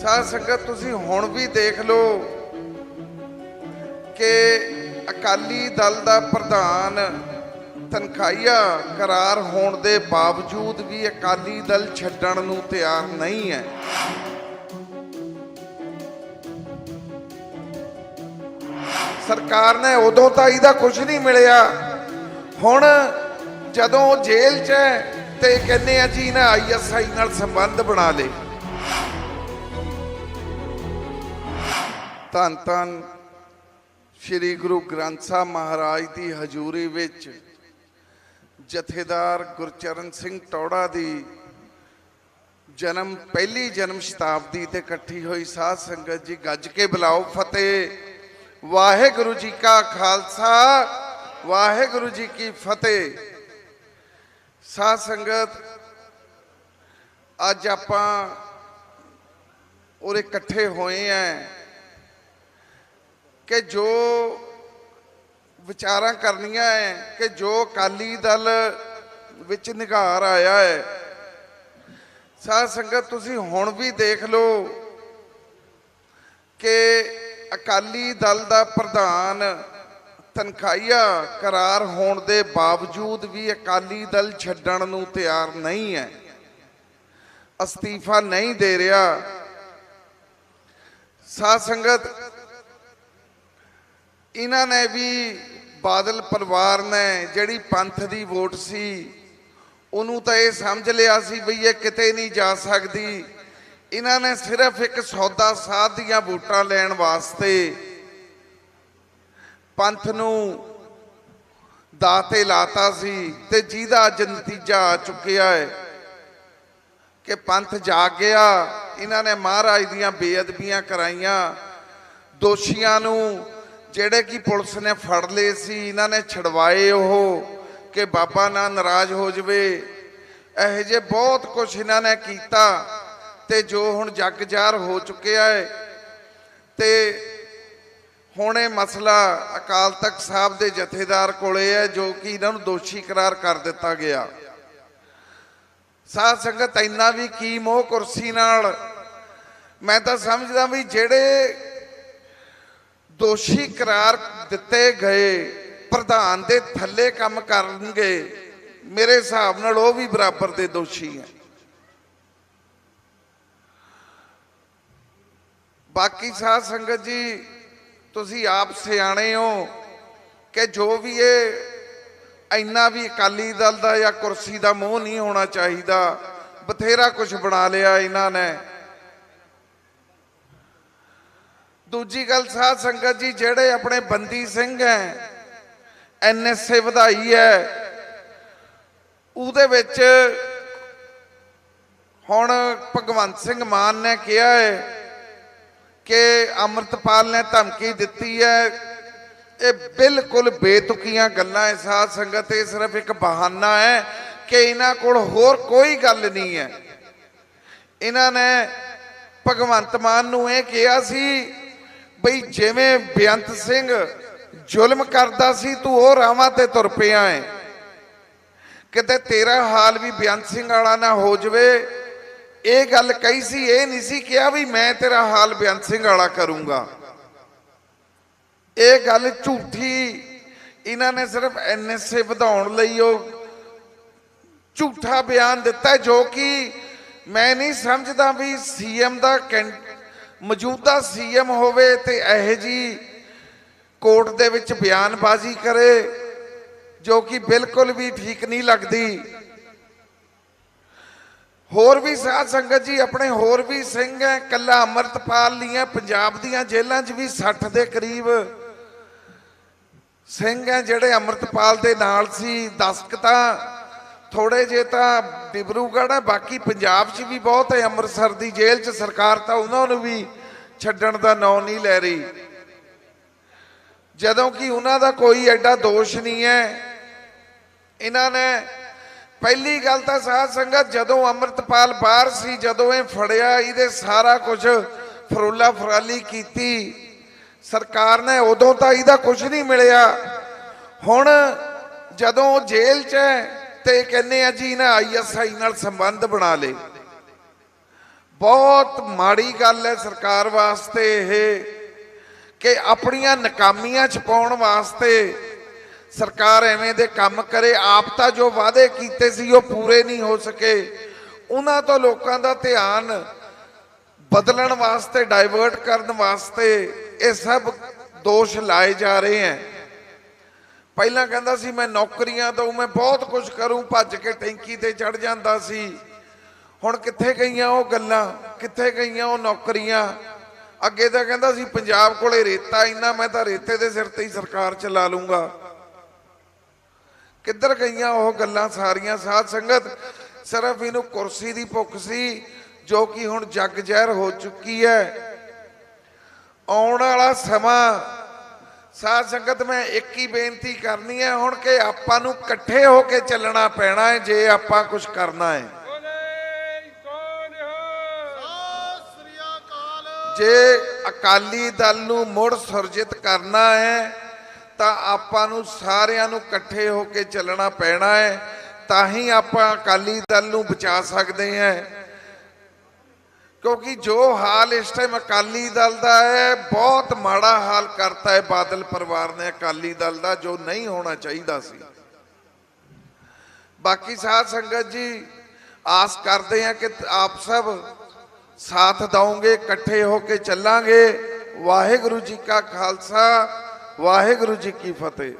ਸਾਧ ਸੰਗਤ, ਤੁਸੀਂ ਹੁਣ ਵੀ ਦੇਖ ਲਓ ਕਿ ਅਕਾਲੀ ਦਲ ਦਾ ਪ੍ਰਧਾਨ ਤਨਖਾਹੀਆ ਕਰਾਰ ਹੋਣ ਦੇ ਬਾਵਜੂਦ ਵੀ ਅਕਾਲੀ ਦਲ ਛੱਡਣ ਨੂੰ ਤਿਆਰ ਨਹੀਂ ਹੈ। ਸਰਕਾਰ ਨੇ ਉਦੋਂ ਤਾਂ ਇਹਦਾ ਕੁਝ ਨਹੀਂ ਮਿਲਿਆ। ਹੁਣ ਜਦੋਂ ਉਹ ਜੇਲ੍ਹ 'ਚ ਹੈ ਤੇ ਕਹਿੰਦੇ ਆ ਜੀ ਇਹਨਾਂ ਆਈਐਸਆਈ ਨਾਲ ਸੰਬੰਧ ਬਣਾ ਲੇ ਧੰਨ ਧੰਨ ਸ੍ਰੀ ਗੁਰੂ ਗ੍ਰੰਥ ਸਾਹਿਬ ਮਹਾਰਾਜ ਦੀ ਹਜ਼ੂਰੀ ਵਿੱਚ ਜਥੇਦਾਰ ਗੁਰਚਰਨ ਸਿੰਘ ਟੌੜਾ ਦੀ ਜਨਮ, ਪਹਿਲੀ ਜਨਮ ਸ਼ਤਾਬਦੀ ਤੇ ਇਕੱਠੀ ਹੋਈ ਸਾਧ ਸੰਗਤ ਜੀ, ਗੱਜ ਕੇ ਬੁਲਾਓ ਫਤਿਹ। ਵਾਹਿਗੁਰੂ ਜੀ ਕਾ ਖਾਲਸਾ, ਵਾਹਿਗੁਰੂ ਜੀ ਕੀ ਫਤਿਹ। ਸਾਧ ਸੰਗਤ, ਅੱਜ ਆਪਾਂ ਉਰੇ ਇਕੱਠੇ ਹੋਏ ਆਂ ਕਿ ਜੋ ਵਿਚਾਰਾਂ ਕਰਨੀਆਂ ਹੈ ਕਿ ਜੋ ਅਕਾਲੀ ਦਲ ਵਿੱਚ ਨਿਗਾਰ ਆਇਆ ਹੈ ਸਾਧ ਸੰਗਤ, ਤੁਸੀਂ ਹੁਣ ਵੀ ਦੇਖ ਲਓ ਕਿ ਅਕਾਲੀ ਦਲ ਦਾ ਪ੍ਰਧਾਨ ਤਨਖਾਹੀਆ ਕਰਾਰ ਹੋਣ ਦੇ ਬਾਵਜੂਦ ਵੀ ਅਕਾਲੀ ਦਲ ਛੱਡਣ ਨੂੰ ਤਿਆਰ ਨਹੀਂ ਹੈ ਅਸਤੀਫਾ ਨਹੀਂ ਦੇ ਰਿਹਾ। ਸਾਧ ਸੰਗਤ ਇਹਨਾਂ ਨੇ ਵੀ ਬਾਦਲ ਪਰਿਵਾਰ ਨੇ ਜਿਹੜੀ ਪੰਥ ਦੀ ਵੋਟ ਸੀ, ਉਹਨੂੰ ਤਾਂ ਇਹ ਸਮਝ ਲਿਆ ਸੀ ਵੀ ਇਹ ਕਿਤੇ ਨਹੀਂ ਜਾ ਸਕਦੀ। ਇਹਨਾਂ ਨੇ ਸਿਰਫ ਇੱਕ ਸੌਦਾ ਸਾਧ ਦੀਆਂ ਵੋਟਾਂ ਲੈਣ ਵਾਸਤੇ ਪੰਥ ਨੂੰ ਦਾਤੇ ਲਾਤਾ ਸੀ ਤੇ ਜਿਹਦਾ ਅੱਜ ਨਤੀਜਾ ਆ ਚੁੱਕਿਆ ਹੈ ਕਿ ਪੰਥ ਜਾਗ ਗਿਆ। ਇਹਨਾਂ ਨੇ ਮਹਾਰਾਜ ਦੀਆਂ ਬੇਅਦਬੀਆਂ ਕਰਾਈਆਂ, ਦੋਸ਼ੀਆਂ ਨੂੰ ਜਿਹੜੇ ਕਿ ਪੁਲਿਸ ਨੇ ਫੜ ਲਏ ਸੀ, ਇਹਨਾਂ ਨੇ ਛਡਵਾਏ ਉਹ ਕਿ ਬਾਬਾ ਨਾ ਨਾਰਾਜ਼ ਹੋ ਜਵੇ। ਇਹੋ ਜਿਹੇ ਬਹੁਤ ਕੁਝ ਇਹਨਾਂ ਨੇ ਕੀਤਾ ਤੇ ਜੋ ਹੁਣ ਜੱਗ ਜਾਰ ਹੋ ਚੁੱਕਿਆ ਹੈ। ਤੇ ਹੁਣ ਇਹ ਮਸਲਾ ਅਕਾਲ ਤਖਤ ਸਾਹਿਬ ਦੇ ਜਥੇਦਾਰ ਕੋਲੇ ਹੈ, ਜੋ ਕਿ ਇਹਨਾਂ ਨੂੰ ਦੋਸ਼ੀ ਕਰਾਰ ਕਰ ਦਿੱਤਾ ਗਿਆ। ਸਾਧ ਸੰਗਤ, ਇੰਨਾ ਵੀ ਕੀ ਮੋਹ ਕੁਰਸੀ ਨਾਲ। ਮੈਂ ਤਾਂ ਸਮਝਦਾ ਵੀ ਜਿਹੜੇ ਦੋਸ਼ੀ ਕਰਾਰ ਦਿੱਤੇ ਗਏ। ਪ੍ਰਧਾਨ ਦੇ ਥੱਲੇ ਕੰਮ ਕਰਨਗੇ। ਮੇਰੇ ਹਿਸਾਬ ਨਾਲ ਉਹ ਵੀ ਬਰਾਬਰ ਦੇ ਦੋਸ਼ੀ ਹੈ। ਬਾਕੀ ਸਾਧ ਸੰਗਤ ਜੀ, ਤੁਸੀਂ ਆਪ ਸਿਆਣੇ ਹੋ ਕਿ ਜੋ ਵੀ ਇਹ ਇੰਨਾ ਵੀ ਅਕਾਲੀ ਦਲ ਦਾ ਜਾਂ ਕੁਰਸੀ ਦਾ ਮੋਹ ਨਹੀਂ ਹੋਣਾ ਚਾਹੀਦਾ। ਬਥੇਰਾ ਕੁਝ ਬਣਾ ਲਿਆ ਇਹਨਾਂ ਨੇ। ਦੂਜੀ ਗੱਲ ਸਾਧ ਸੰਗਤ ਜੀ, ਜਿਹੜੇ ਆਪਣੇ ਬੰਦੀ ਸਿੰਘ ਹੈ ਐਨਐਸਏ ਵਧਾਈ ਹੈ, ਉਹਦੇ ਵਿੱਚ ਹੁਣ ਭਗਵੰਤ ਸਿੰਘ ਮਾਨ ਨੇ ਕਿਹਾ ਹੈ ਕਿ ਅਮਰਤਪਾਲ ਨੇ ਧਮਕੀ ਦਿੱਤੀ ਹੈ। ਇਹ ਬਿਲਕੁਲ ਬੇਤੁਕੀਆਂ ਗੱਲਾਂ ਹੈ ਸਾਧ ਸੰਗਤ, ਇਹ ਸਿਰਫ ਇੱਕ ਬਹਾਨਾ ਹੈ ਕਿ ਇਹਨਾਂ ਕੋਲ ਹੋਰ ਕੋਈ ਗੱਲ ਨਹੀਂ ਹੈ। ਇਹਨਾਂ ਨੇ ਭਗਵੰਤ ਮਾਨ ਨੂੰ ਇਹ ਕਿਹਾ ਸੀ ਬਈ ਜਿਵੇਂ ਬੇਅੰਤ ਸਿੰਘ ਜ਼ੁਲਮ ਕਰਦਾ ਸੀ, ਤੂੰ ਉਹ ਰਾਵਾਂ ਤੇ ਤੁਰ ਪਿਆ ਹੈ ਕਿਤੇ ਤੇਰਾ ਹਾਲ ਵੀ ਬੇਅੰਤ ਸਿੰਘ ਵਾਲਾ ਨਾ ਹੋ ਜਾਵੇ। ਇਹ ਗੱਲ ਕਹੀ ਸੀ, ਇਹ ਨਹੀਂ ਸੀ ਕਿਹਾ ਵੀ ਮੈਂ ਤੇਰਾ ਹਾਲ ਬੇਅੰਤ ਸਿੰਘ ਵਾਲਾ ਕਰੂੰਗਾ। ਇਹ ਗੱਲ ਝੂਠੀ, ਇਹਨਾਂ ਨੇ ਸਿਰਫ ਐਨਐਸਏ ਵਧਾਉਣ ਲਈ ਉਹ ਝੂਠਾ ਬਿਆਨ ਦਿੱਤਾ, ਜੋ ਕਿ ਮੈਂ ਨਹੀਂ ਸਮਝਦਾ ਵੀ ਸੀਐਮ ਦਾ ਕੈਂ- ਮੌਜੂਦਾ ਸੀਐਮ ਹੋਵੇ ਤੇ ਇਹ ਜੀ ਕੋਰਟ ਦੇ ਵਿੱਚ ਬਿਆਨਬਾਜ਼ੀ ਕਰੇ, ਜੋ ਕਿ ਬਿਲਕੁਲ ਵੀ ਠੀਕ ਨਹੀਂ ਲੱਗਦੀ। ਹੋਰ ਵੀ ਸਾਧ ਸੰਗਤ ਜੀ, ਆਪਣੇ ਹੋਰ ਵੀ ਸਿੰਘ ਹੈ ਕੱਲਾ ਅਮਰਤਪਾਲ ਲੀਆਂ ਪੰਜਾਬ ਦੀਆਂ ਜੇਲ੍ਹਾਂ 'ਚ ਵੀ 60 ਦੇ ਕਰੀਬ ਸਿੰਘ ਹੈ, ਜਿਹੜੇ ਅਮਰਤਪਾਲ ਦੇ ਨਾਲ ਸੀ ਦਸਕਤਾਂ ਥੋੜੇ ਜੇ ਤਾਂ ਡਿਬਰੂਗੜ੍ਹ ਹੈ, ਬਾਕੀ ਪੰਜਾਬ 'ਚ ਵੀ ਬਹੁਤ ਹੈ, ਅੰਮ੍ਰਿਤਸਰ ਦੀ ਜੇਲ੍ਹ 'ਚ ਸਰਕਾਰ ਤਾਂ ਉਹਨਾਂ ਨੂੰ ਵੀ ਛੱਡਣ ਦਾ ਨਾਂ ਨਹੀਂ ਲੈ ਰਹੀ। ਜਦੋਂ ਕਿ ਉਹਨਾਂ ਦਾ ਕੋਈ ਐਡਾ ਦੋਸ਼ ਨਹੀਂ ਹੈ। ਇਹਨਾਂ ਨੇ ਪਹਿਲੀ ਗੱਲ ਤਾਂ ਸਾਧ ਸੰਗਤ, ਜਦੋਂ ਅਮਰਤਪਾਲ ਬਾਹਰ ਸੀ, ਜਦੋਂ ਇਹ ਫੜਿਆ, ਇਹਦੇ ਸਾਰਾ ਕੁਝ ਫਰੋਲਾ ਫਰਾਲੀ ਕੀਤੀ। ਸਰਕਾਰ ਨੇ ਉਦੋਂ ਤਾਂ ਇਹਦਾ ਕੁਝ ਨਹੀਂ ਮਿਲਿਆ। ਹੁਣ ਜਦੋਂ ਉਹ ਜੇਲ੍ਹ 'ਚ ਹੈ ਤੇ ਕਹਿੰਦੇ ਆ ਜੀ ਇਹਨਾਂ ਆਈਐਸਆਈ ਨਾਲ ਸੰਬੰਧ ਬਣਾ ਲੇ ਬਹੁਤ ਮਾੜੀ ਗੱਲ ਹੈ ਸਰਕਾਰ ਵਾਸਤੇ ਇਹ ਕਿ ਆਪਣੀਆਂ ਨਕਾਮੀਆਂ ਛਪਾਉਣ ਵਾਸਤੇ ਸਰਕਾਰ ਐਵੇਂ ਦੇ ਕੰਮ ਕਰੇ। ਆਪ ਤਾਂ ਜੋ ਵਾਅਦੇ ਕੀਤੇ ਸੀ ਉਹ ਪੂਰੇ ਨਹੀਂ ਹੋ ਸਕੇ। ਉਹਨਾਂ ਤੋਂ ਲੋਕਾਂ ਦਾ ਧਿਆਨ ਬਦਲਣ ਵਾਸਤੇ, ਡਾਇਵਰਟ ਕਰਨ ਵਾਸਤੇ ਇਹ ਸਭ ਦੋਸ਼ ਲਾਏ ਜਾ ਰਹੇ ਹੈ। ਪਹਿਲਾਂ ਕਹਿੰਦਾ ਸੀ, ਮੈਂ ਨੌਕਰੀਆਂ ਦਊ ਮੈਂ ਬਹੁਤ ਕੁਝ ਕਰੂੰ, ਭੱਜ ਕੇ ਟੈਂਕੀ ਤੇ ਚੜ ਜਾਂਦਾ ਸੀ। ਹੁਣ ਕਿੱਥੇ ਗਈਆਂ ਉਹ ਗੱਲਾਂ, ਕਿੱਥੇ ਗਈਆਂ ਉਹ ਨੌਕਰੀਆਂ? ਅੱਗੇ ਤਾਂ ਕਹਿੰਦਾ ਸੀ, ਪੰਜਾਬ ਕੋਲੇ ਰੇਤਾ ਇੰਨਾ, ਮੈਂ ਤਾਂ ਰੇਤੇ ਦੇ ਸਿਰ ਤੇ ਹੀ ਸਰਕਾਰ ਚਲਾ ਲੂੰਗਾ। ਕਿੱਧਰ ਗਈਆਂ ਉਹ ਗੱਲਾਂ ਸਾਰੀਆਂ? ਸਾਧ ਸੰਗਤ, ਸਿਰਫ ਇਹਨੂੰ ਕੁਰਸੀ ਦੀ ਭੁੱਖ ਸੀ, ਜੋ ਕਿ ਹੁਣ ਜੱਗ ਜ਼ਹਿਰ ਹੋ ਚੁੱਕੀ ਹੈ। ਆਉਣ ਵਾਲਾ ਸਮਾਂ ਸਾਧ ਸੰਗਤ ਮੈਂ ਇੱਕ ਹੀ ਬੇਨਤੀ ਕਰਨੀ ਹੈ ਹੁਣ ਕਿ ਆਪਾਂ ਨੂੰ ਇਕੱਠੇ ਹੋ ਕੇ ਚੱਲਣਾ ਪੈਣਾ ਹੈ ਜੇ ਆਪਾਂ ਕੁਝ ਕਰਨਾ ਹੈ। ਬੋਲੇ ਕੌਣ ਹੋ? ਸ੍ਰੀ ਅਕਾਲ। ਜੇ ਅਕਾਲੀ ਦਲ ਨੂੰ ਮੁੜ ਸੁਰਜਿਤ ਕਰਨਾ ਹੈ ਤਾਂ ਆਪਾਂ ਨੂੰ ਸਾਰਿਆਂ ਨੂੰ ਇਕੱਠੇ ਹੋ ਕੇ ਚੱਲਣਾ ਪੈਣਾ ਹੈ ਤਾਂ ਹੀ ਆਪਾਂ ਅਕਾਲੀ ਦਲ ਨੂੰ ਬਚਾ ਸਕਦੇ ਹਾਂ। ਕਿਉਂਕਿ ਜੋ ਹਾਲ ਇਸ ਟਾਈਮ ਅਕਾਲੀ ਦਲ ਦਾ ਹੈ, ਬਹੁਤ ਮਾੜਾ ਹਾਲ ਕਰਤਾ ਹੈ ਬਾਦਲ ਪਰਿਵਾਰ ਨੇ ਅਕਾਲੀ ਦਲ ਦਾ, ਜੋ ਨਹੀਂ ਹੋਣਾ ਚਾਹੀਦਾ ਸੀ। ਬਾਕੀ ਸਾਧ ਸੰਗਤ ਜੀ, ਆਸ ਕਰਦੇ ਹਾਂ ਕਿ ਆਪ ਸਭ ਸਾਥ ਦਵੋਗੇ ਇਕੱਠੇ ਹੋ ਕੇ ਚੱਲਾਂਗੇ। ਵਾਹਿਗੁਰੂ ਜੀ ਕਾ ਖਾਲਸਾ, ਵਾਹਿਗੁਰੂ ਜੀ ਕੀ ਫਤਿਹ।